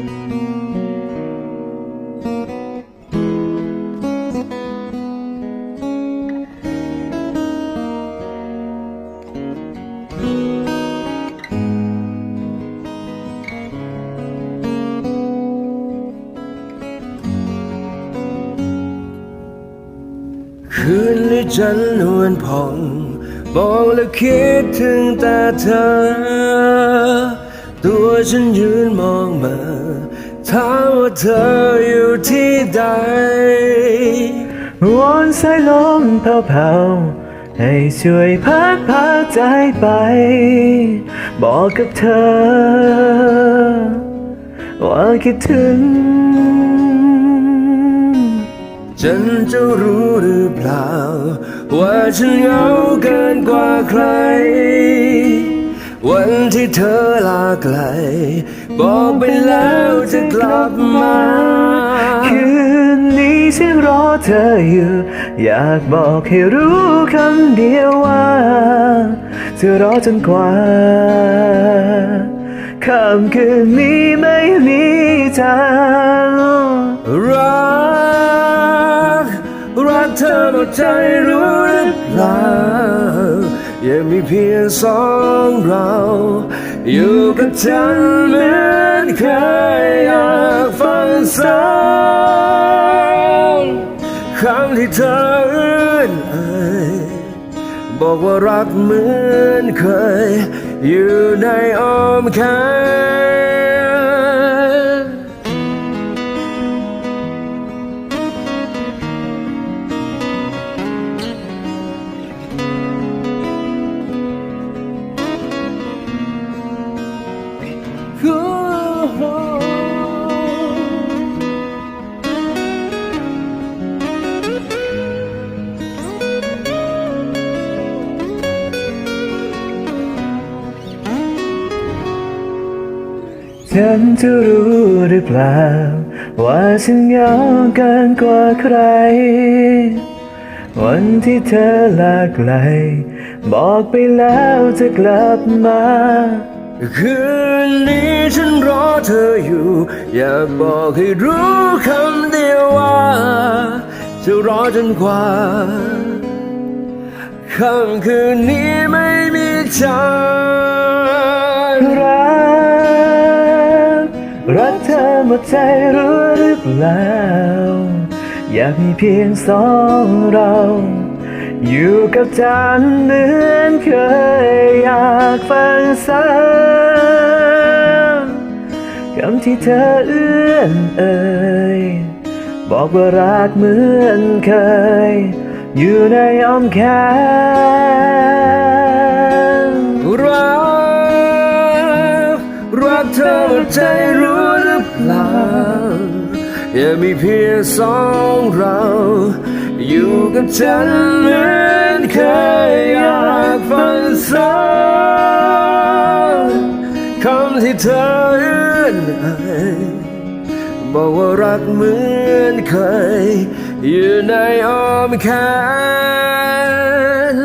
คืนนี้จันนวลผ่องมองและคิดถึงแต่เธอ ตัวฉันยืนมองมาถามว่าเธออยู่ที่ใดวอนสายลมเผาๆให้ช่วยพัดพาใจไป บอกกับเธอ ว่าคิดถึง ฉันจะรู้หรือเปล่า ว่าฉันเหงาเกินกว่าใคร วันที่เธอลาไกล บอกไปแล้วจะกลับมา คืนนี้ฉันรอเธออยู่ อยากบอกให้รู้คำเดียวว่าจะรอจนกว่าค่ำคืนนี้ไม่มีทางรักรักเธอหมดใจรู้หรือเปล่า ยังมีเพียงสองเรา อยู่กับฉันเหมือนเคยอยากฟังซ้ำคำที่เธอเอื้อนเอ่ยบอกว่ารักเหมือนเคย อยู่ในอ้อมแขน ฉันจะรู้หรือเปล่า ว่าฉันเหงาเกินกว่าใคร วันที่เธอลาไกล บอกไปแล้วจะกลับมา คืนนี้ฉันรอเธออยู่ อยากบอกให้รู้คำเดียวว่า จะรอจนกว่าค่ำคืนนี้ไม่มีจาง กเธอหมดใจรู้หรือเปล่า อยากมีเพียงสองเรา อยู่กับจันทร์เหมือนเคยอยากฟังซ้ำคำที่เธอเอื้อนเอ่ยบอกว่ารักเหมือนเคย อยู่ในอ้อมแขนรักรักเธอหมดใจรู้ หรือเปล่าอย่ามีเพียงสองเรา อยู่กับฉันเหมือนเคยอยากฟังซ้ำคำที่เธอเอื้อนเอ่ยบอกว่ารักเหมือนเคย อยู่ในอ้อมแขน